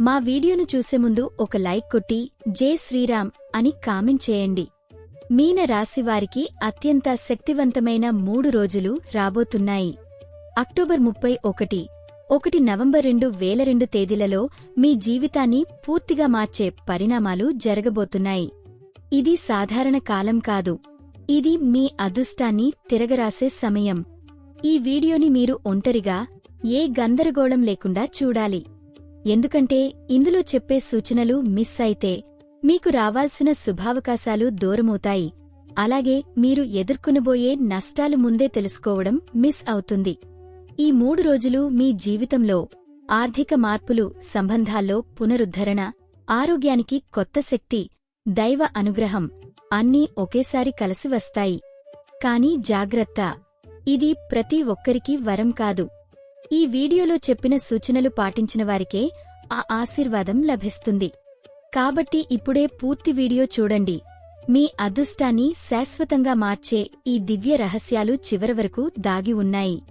మా వీడియోను చూసే ముందు ఒక లైక్ కొట్టి జే శ్రీరామ్ అని కామెంట్ చేయండి. మీన రాశివారికి అత్యంత శక్తివంతమైన మూడు రోజులు రాబోతున్నాయి. అక్టోబర్ ముప్పై ఒకటి ఒకటి నవంబర్ రెండు వేల రెండు తేదీలలో మీ జీవితాన్ని పూర్తిగా మార్చే పరిణామాలు జరగబోతున్నాయి. ఇది సాధారణ కాలం కాదు. ఇది మీ అదృష్టాన్ని తిరగరాసే సమయం. ఈ వీడియోని మీరు ఒంటరిగా ఏ గందరగోళం లేకుండా చూడాలి. ఎందుకంటే ఇందులో చెప్పే సూచనలు మిస్ అయితే మీకు రావాల్సిన శుభావకాశాలు దూరమవుతాయి. అలాగే మీరు ఎదుర్కొనబోయే నష్టాలు ముందే తెలుసుకోవడం మిస్ అవుతుంది. ఈ మూడు రోజులు మీ జీవితంలో ఆర్థిక మార్పులు సంబంధాల్లో పునరుద్ధరణ ఆరోగ్యానికి కొత్త శక్తి దైవ అనుగ్రహం అన్నీ ఒకేసారి కలిసి వస్తాయి. కాని జాగ్రత్త. ఇది ప్రతి ఒక్కరికి వరం కాదు. ఈ వీడియోలో చెప్పిన సూచనలు పాటించిన వారికే ఆ ఆశీర్వాదం లభిస్తుంది. కాబట్టి ఇప్పుడే పూర్తి వీడియో చూడండి. మీ అదృష్టాన్ని శాశ్వతంగా మార్చే ఈ దివ్య రహస్యాలు చివరి వరకు దాగి ఉన్నాయి.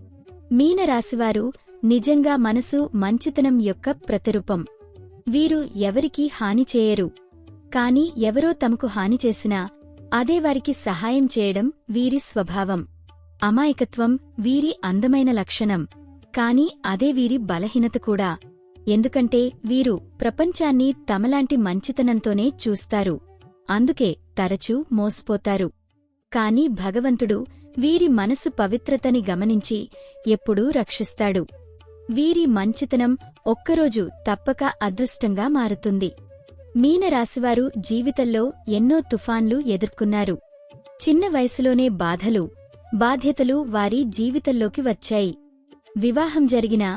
మీనరాశివారు నిజంగా మనసు మంచితనం యొక్క ప్రతిరూపం. వీరు ఎవరికీ హాని చేయరు. కాని ఎవరో తమకు హాని చేసినా అదే వారికి సహాయం చేయడం వీరి స్వభావం. అమాయకత్వం వీరి అందమైన లక్షణం. కాని అదే వీరి బలహీనత కూడా. ఎందుకంటే వీరు ప్రపంచాన్ని తమలాంటి మంచితనంతోనే చూస్తారు. అందుకే తరచూ మోసపోతారు. కాని భగవంతుడు వీరి మనసు పవిత్రతని గమనించి ఎప్పుడూ రక్షిస్తాడు. వీరి మంచితనం ఒక్కరోజు తప్పక అదృష్టంగా మారుతుంది. మీనరాశివారు జీవితంలో ఎన్నో తుఫాన్లు ఎదుర్కొన్నారు. చిన్న వయసులోనే బాధలు బాధ్యతలు వారి జీవితంలోకి వచ్చాయి. వివాహం జరిగినా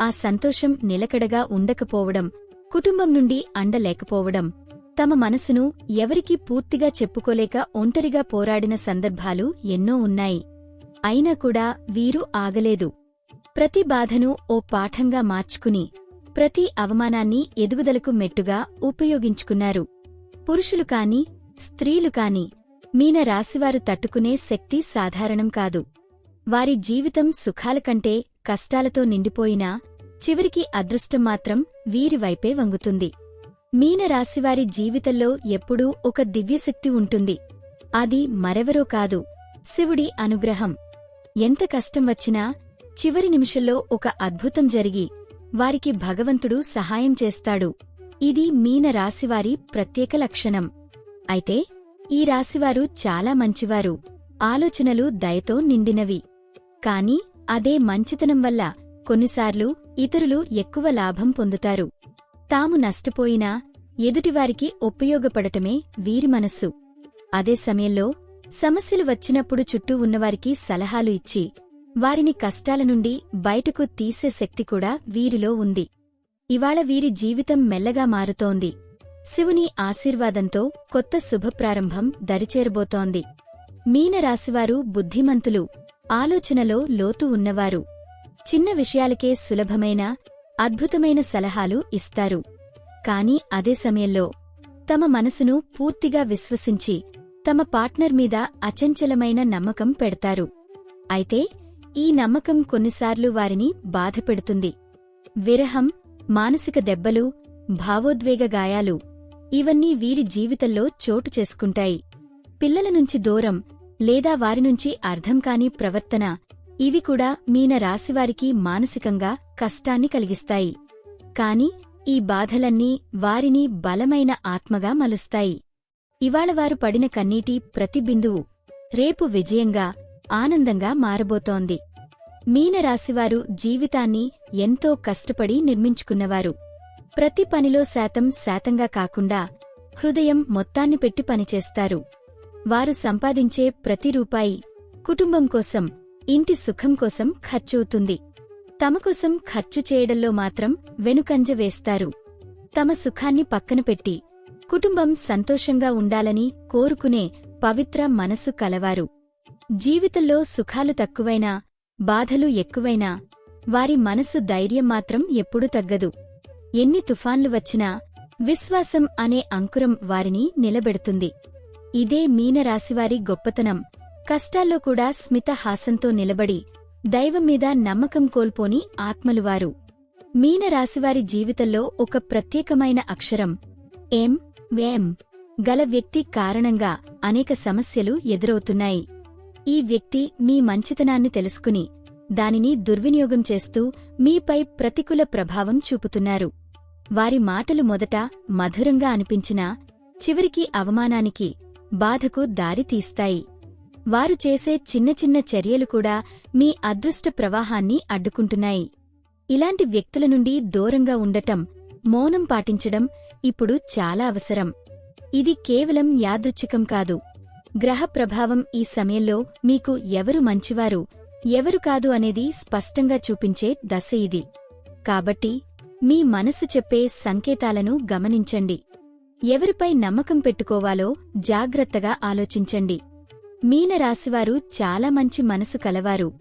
ఆ సంతోషం నిలకడగా ఉండకపోవడం కుటుంబం నుండి అండలేకపోవడం తమ మనసును ఎవరికీ పూర్తిగా చెప్పుకోలేక ఒంటరిగా పోరాడిన సందర్భాలు ఎన్నో ఉన్నాయి. అయినా కూడా వీరు ఆగలేదు. ప్రతి బాధను ఓ పాఠంగా మార్చుకుని ప్రతి అవమానాన్ని ఎదుగుదలకు మెట్టుగా ఉపయోగించుకున్నారు. పురుషులు కాని స్త్రీలు కాని మీన రాశివారు తట్టుకునే శక్తి సాధారణం కాదు. వారి జీవితం సుఖాల కంటే కష్టాలతో నిండిపోయినా చివరికి అదృష్టం మాత్రం వీరివైపే వంగుతుంది. మీనరాశివారి జీవితంలో ఎప్పుడూ ఒక దివ్యశక్తి ఉంటుంది. అది మరెవరో కాదు శివుడి అనుగ్రహం. ఎంత కష్టం వచ్చినా చివరి నిమిషంలో ఒక అద్భుతం జరిగి వారికి భగవంతుడు సహాయం చేస్తాడు. ఇది మీన రాశివారి ప్రత్యేక లక్షణం. అయితే ఈ రాశివారు చాలా మంచివారు. ఆలోచనలు దయతో నిండినవి. కాని అదే మంచితనం వల్ల కొన్నిసార్లు ఇతరులు ఎక్కువ లాభం పొందుతారు. తాము నష్టపోయినా ఎదుటివారికి ఉపయోగపడటమే వీరి మనస్సు. అదే సమయంలో సమస్యలు వచ్చినప్పుడు చుట్టూ ఉన్నవారికి సలహాలు ఇచ్చి వారిని కష్టాల నుండి బయటకు తీసే శక్తి కూడా వీరిలో ఉంది. ఇవాళ వీరి జీవితం మెల్లగా మారుతోంది. శివుని ఆశీర్వాదంతో కొత్త శుభప్రారంభం దరిచేరబోతోంది. మీనరాశివారు బుద్ధిమంతులు. ఆలోచనలో లోతు ఉన్నవారు. చిన్న విషయాలకే సులభమైన అద్భుతమైన సలహాలు ఇస్తారు. కాని అదే సమయంలో తమ మనసును పూర్తిగా విశ్వసించి తమ పార్ట్నర్ మీద అచంచలమైన నమ్మకం పెడతారు. అయితే ఈ నమ్మకం కొన్నిసార్లు వారిని బాధపెడుతుంది. విరహం మానసిక దెబ్బలు భావోద్వేగ గాయాలు ఇవన్నీ వీరి జీవితంలో చోటు చేసుకుంటాయి. పిల్లల నుంచి దూరం లేదా వారినుంచి అర్థంకాని ప్రవర్తన ఇవి కూడా మీన రాశివారికి మానసికంగా కష్టాన్ని కలిగిస్తాయి. కాని ఈ బాధలన్నీ వారిని బలమైన ఆత్మగా మలుస్తాయి. ఇవాళ వారు పడిన కన్నీటి ప్రతి బిందువు రేపు విజయంగా ఆనందంగా మారబోతోంది. మీనరాశివారు జీవితాన్ని ఎంతో కష్టపడి నిర్మించుకున్నవారు. ప్రతి పనిలో శాతం శాతంగా కాకుండా హృదయం మొత్తాన్ని పెట్టి పనిచేస్తారు. వారు సంపాదించే ప్రతి రూపాయి కుటుంబం కోసం ఇంటి సుఖం కోసం ఖర్చవుతుంది తమ కోసం ఖర్చు చేయడంలో మాత్రం వెనుకంజ వేస్తారు. తమ సుఖాన్ని పక్కన పెట్టి కుటుంబం సంతోషంగా ఉండాలని కోరుకునే పవిత్ర మనసు కలవారు. జీవితంలో సుఖాలు తక్కువైనా బాధలు ఎక్కువైనా వారి మనసు ధైర్యం మాత్రం ఎప్పుడూ తగ్గదు. ఎన్ని తుఫాన్లు వచ్చినా విశ్వాసం అనే అంకురం వారిని నిలబెడుతుంది. ఇదే మీనరాశివారి గొప్పతనం. కష్టాల్లో కూడా స్మిత హాసంతో నిలబడి దైవం మీద నమ్మకం కోల్పోని ఆత్మలువారు. మీనరాశివారి జీవితంలో ఒక ప్రత్యేకమైన అక్షరం. ఎం వేం గల వ్యక్తి కారణంగా అనేక సమస్యలు ఎదురవుతున్నాయి. ఈ వ్యక్తి మీ మంచితనాన్ని తెలుసుకుని దానిని దుర్వినియోగం చేస్తూ మీపై ప్రతికూల ప్రభావం చూపుతున్నారు. వారి మాటలు మొదట మధురంగా అనిపించినా చివరికి అవమానానికి బాధకు దారితీస్తాయి వారు చేసే చిన్న చిన్న చర్యలు కూడా మీ అదృష్ట ప్రవాహాన్ని అడ్డుకుంటున్నాయి. ఇలాంటి వ్యక్తుల నుండి దూరంగా ఉండటం మౌనం పాటించడం ఇప్పుడు చాలా అవసరం. ఇది కేవలం యాదృచ్ఛికం కాదు. గ్రహ ప్రభావం ఈ సమయంలో మీకు ఎవరు మంచివారు ఎవరు కాదు అనేది స్పష్టంగా చూపించే దశ ఇది. కాబట్టి మీ మనసు చెప్పే సంకేతాలను గమనించండి. ఎవరిపై నమ్మకం పెట్టుకోవాలో జాగ్రత్తగా ఆలోచించండి. మీనరాశివారు చాలా మంచి మనసు కలవారు.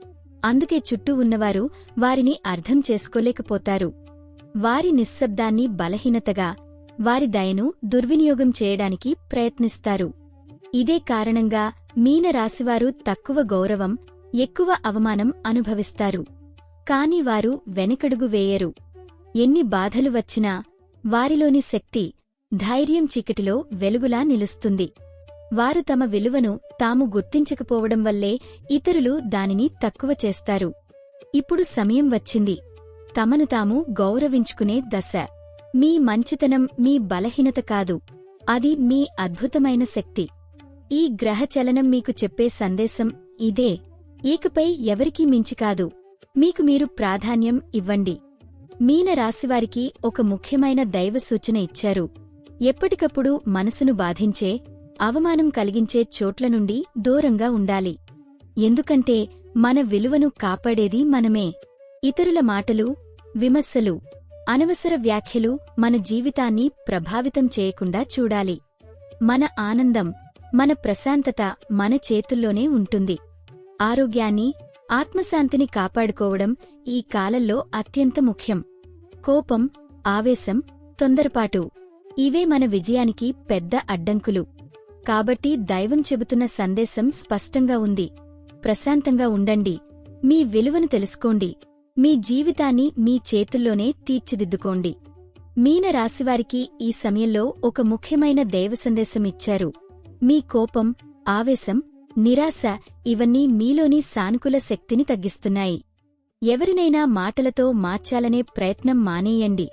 అందుకే చుట్టూ ఉన్నవారు వారిని అర్థం చేసుకోలేకపోతారు. వారి నిశ్శబ్దాన్ని బలహీనతగా వారి దయను దుర్వినియోగం చేయడానికి ప్రయత్నిస్తారు. ఇదే కారణంగా మీనరాశివారు తక్కువ గౌరవం ఎక్కువ అవమానం అనుభవిస్తారు. కాని వారు వెనకడుగు వేయరు. ఎన్ని బాధలు వచ్చినా వారిలోని శక్తి ధైర్యం చీకటిలో వెలుగులా నిలుస్తుంది. వారు తమ విలువను తాము గుర్తించకపోవడం వల్లే ఇతరులు దానిని తక్కువ చేస్తారు. ఇప్పుడు సమయం వచ్చింది. తమను తాము గౌరవించుకునే దశ. మీ మంచితనం మీ బలహీనత కాదు. అది మీ అద్భుతమైన శక్తి. ఈ గ్రహచలనం మీకు చెప్పే సందేశం ఇదే. ఇకపై ఎవరికీ మించి కాదు. మీకు మీరు ప్రాధాన్యం ఇవ్వండి. మీన రాశివారికి ఒక ముఖ్యమైన దైవ సూచన ఇచ్చారు. ఎప్పటికప్పుడు మనసును బాధించే అవమానం కలిగించే చోట్ల నుండి దూరంగా ఉండాలి. ఎందుకంటే మన విలువను కాపాడేది మనమే. ఇతరుల మాటలు విమర్శలు అనవసర వ్యాఖ్యలు మన జీవితాన్ని ప్రభావితం చేయకుండా చూడాలి. మన ఆనందం మన ప్రశాంతత మన చేతుల్లోనే ఉంటుంది. ఆరోగ్యాన్ని ఆత్మశాంతిని కాపాడుకోవడం ఈ కాలంలో అత్యంత ముఖ్యం. కోపం ఆవేశం తొందరపాటు ఇవే మన విజయానికి పెద్ద అడ్డంకులు. కాబట్టి దైవం చెబుతున్న సందేశం స్పష్టంగా ఉంది. ప్రశాంతంగా ఉండండి. మీ విలువను తెలుసుకోండి. మీ జీవితాన్ని మీ చేతుల్లోనే తీర్చిదిద్దుకోండి. మీన రాశివారికి ఈ సమయంలో ఒక ముఖ్యమైన దైవ సందేశం ఇచ్చారు. మీ కోపం ఆవేశం నిరాశ ఇవన్నీ మీలోని సానుకూల శక్తిని తగ్గిస్తున్నాయి. ఎవరినైనా మాటలతో మార్చాలనే ప్రయత్నం మానేయండి.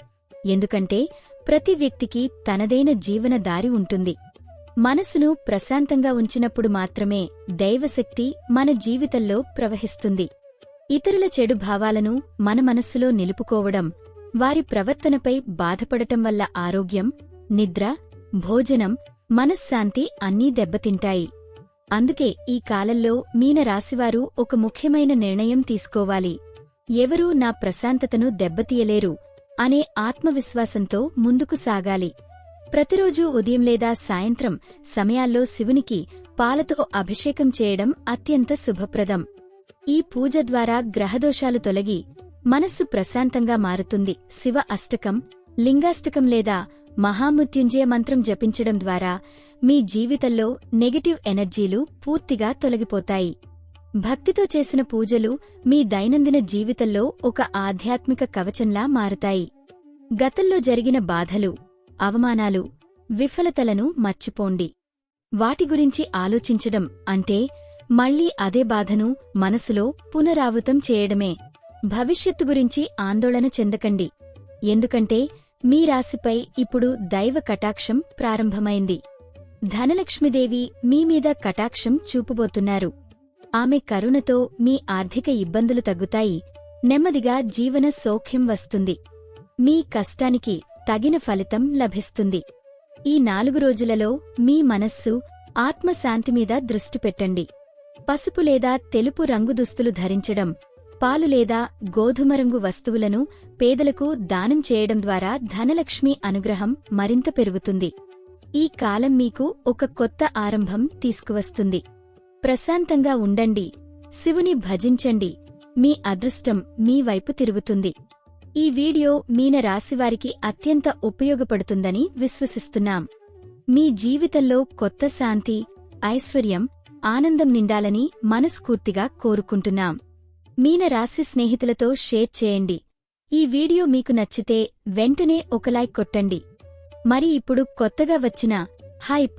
ఎందుకంటే ప్రతి వ్యక్తికి తనదైన జీవన దారి ఉంటుంది. మనసును ప్రశాంతంగా ఉంచినప్పుడు మాత్రమే దైవశక్తి మన జీవితంలో ప్రవహిస్తుంది. ఇతరుల చెడు భావాలను మన మనస్సులో నిలుపుకోవడం వారి ప్రవర్తనపై బాధపడటం వల్ల ఆరోగ్యం నిద్ర భోజనం మనశ్శాంతి అన్నీ దెబ్బతింటాయి. అందుకే ఈ కాలంలో మీన రాశివారు ఒక ముఖ్యమైన నిర్ణయం తీసుకోవాలి. ఎవరూ నా ప్రశాంతతను దెబ్బతీయలేరు. అనే ఆత్మవిశ్వాసంతో ముందుకు సాగాలి. ప్రతిరోజూ ఉదయం లేదా సాయంత్రం సమయాల్లో శివునికి పాలతో అభిషేకం చేయడం అత్యంత శుభప్రదం. ఈ పూజ ద్వారా గ్రహదోషాలు తొలగి మనస్సు ప్రశాంతంగా మారుతుంది. శివ అష్టకం లింగాష్టకం లేదా మహామృత్యుంజయ మంత్రం జపించడం ద్వారా మీ జీవితంలో నెగటివ్ ఎనర్జీలు పూర్తిగా తొలగిపోతాయి. భక్తితో చేసిన పూజలు మీ దైనందిన జీవితంలో ఒక ఆధ్యాత్మిక కవచంలా మారుతాయి. గతంలో జరిగిన బాధలు అవమానాలు విఫలతలను మర్చిపోండి. వాటి గురించి ఆలోచించడం అంటే మళ్ళీ అదే బాధను మనసులో పునరావృతం చేయడమే. భవిష్యత్తు గురించి ఆందోళన చెందకండి. ఎందుకంటే మీ రాశిపై ఇప్పుడు దైవ కటాక్షం ప్రారంభమైంది. ధనలక్ష్మిదేవి మీమీద కటాక్షం చూపబోతున్నారు. ఆమె కరుణతో మీ ఆర్థిక ఇబ్బందులు తగ్గుతాయి. నెమ్మదిగా జీవన సౌఖ్యం వస్తుంది. మీ కష్టానికి తగిన ఫలితం లభిస్తుంది. ఈ నాలుగు రోజులలో మీ మనస్సు ఆత్మశాంతి మీద దృష్టి పెట్టండి. పసుపు లేదా తెలుపు రంగు దుస్తులు ధరించడం పాలు లేదా గోధుమ రంగు వస్తువులను పేదలకు దానం చేయడం ద్వారా ధనలక్ష్మి అనుగ్రహం మరింత పెరుగుతుంది. ఈ కాలం మీకు ఒక కొత్త ఆరంభం తీసుకువస్తుంది. ప్రశాంతంగా ఉండండి. శివుని భజించండి. మీ అదృష్టం మీ వైపు తిరుగుతుంది. ఈ వీడియో మీన రాశివారికి అత్యంత ఉపయోగపడుతుందని విశ్వసిస్తున్నాం. మీ జీవితంలో కొత్త శాంతి ఐశ్వర్యం ఆనందం నిండాలని మనస్ఫూర్తిగా కోరుకుంటున్నాం. మీన రాశి స్నేహితులతో షేర్ చేయండి. ఈ వీడియో మీకు నచ్చితే వెంటనే ఒక లైక్ కొట్టండి. మరి ఇప్పుడు కొత్తగా వచ్చిన హైప్